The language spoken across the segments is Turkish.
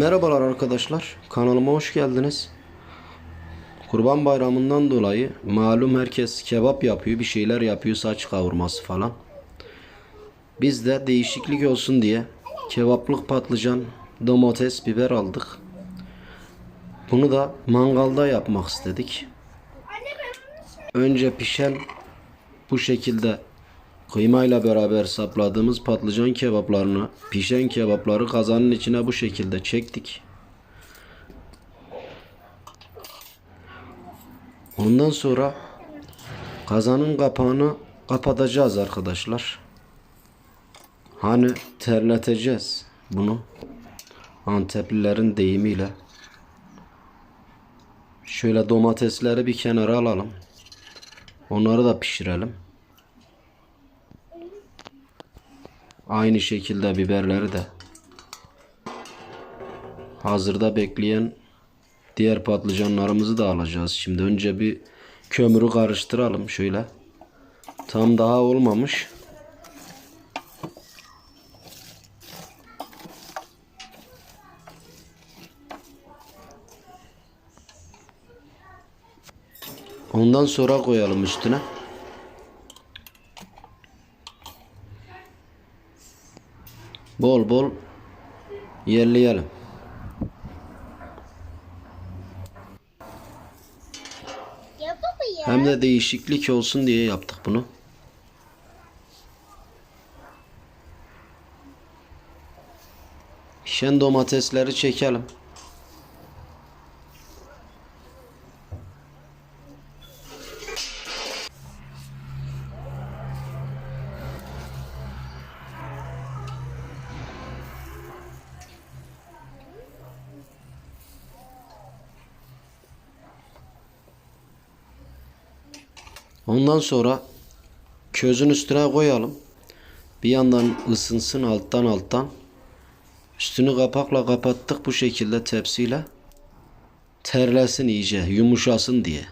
Merhabalar arkadaşlar. Kanalıma hoş geldiniz. Kurban Bayramı'ndan dolayı malum herkes kebap yapıyor, bir şeyler yapıyor, saç kavurması falan. Biz de değişiklik olsun diye kebaplık patlıcan, domates, biber aldık. Bunu da mangalda yapmak istedik. Önce pişen bu şekilde kıymayla beraber sapladığımız patlıcan kebaplarını, pişen kebapları kazanın içine bu şekilde çektik. Ondan sonra kazanın kapağını kapatacağız arkadaşlar. Hani terleteceğiz bunu. Anteplilerin deyimiyle. Şöyle domatesleri bir kenara alalım. Onları da pişirelim. Aynı şekilde biberleri de. Hazırda bekleyen diğer patlıcanlarımızı da alacağız. Şimdi önce bir kömürü karıştıralım şöyle. Tam daha olmamış. Ondan sonra koyalım üstüne. Bol bol yerleyelim. Ya baba ya. Hem de değişiklik olsun diye yaptık bunu. Pişen domatesleri çekelim. Ondan sonra közün üstüne koyalım. Bir yandan ısınsın alttan alttan. Üstünü kapakla kapattık bu şekilde tepsiyle. Terlesin iyice, yumuşasın diye.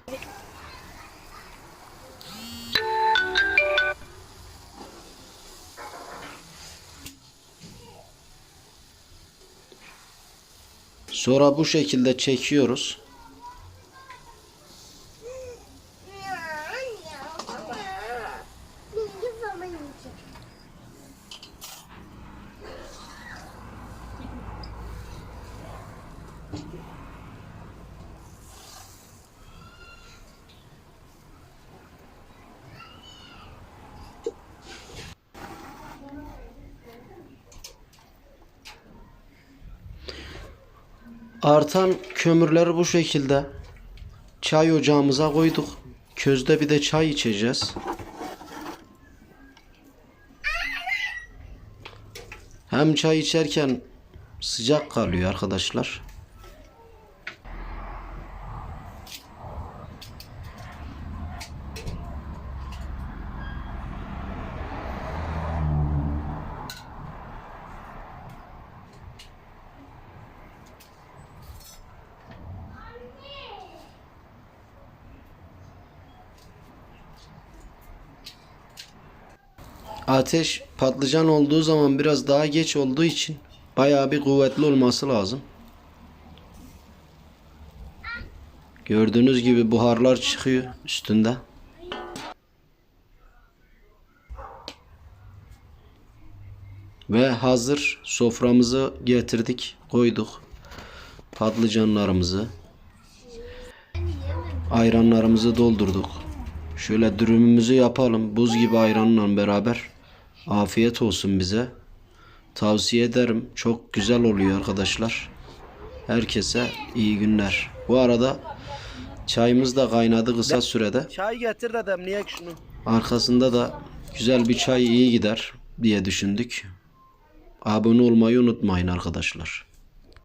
Sonra bu şekilde çekiyoruz. Bilgi zaman için. Artan kömürleri bu şekilde çay ocağımıza koyduk. Közde bir de çay içeceğiz. Hem çay içerken sıcak kalıyor arkadaşlar. Ateş patlıcan olduğu zaman biraz daha geç olduğu için bayağı bir kuvvetli olması lazım. Gördüğünüz gibi buharlar çıkıyor üstünde. Ve hazır soframızı getirdik, koyduk. Patlıcanlarımızı, ayranlarımızı doldurduk. Şöyle dürümümüzü yapalım. Buz gibi ayranla beraber. Afiyet olsun bize. Tavsiye ederim. Çok güzel oluyor arkadaşlar. Herkese iyi günler. Bu arada çayımız da kaynadı kısa sürede. Çay getir de demleyek şunu. Arkasında da güzel bir çay iyi gider diye düşündük. Abone olmayı unutmayın arkadaşlar.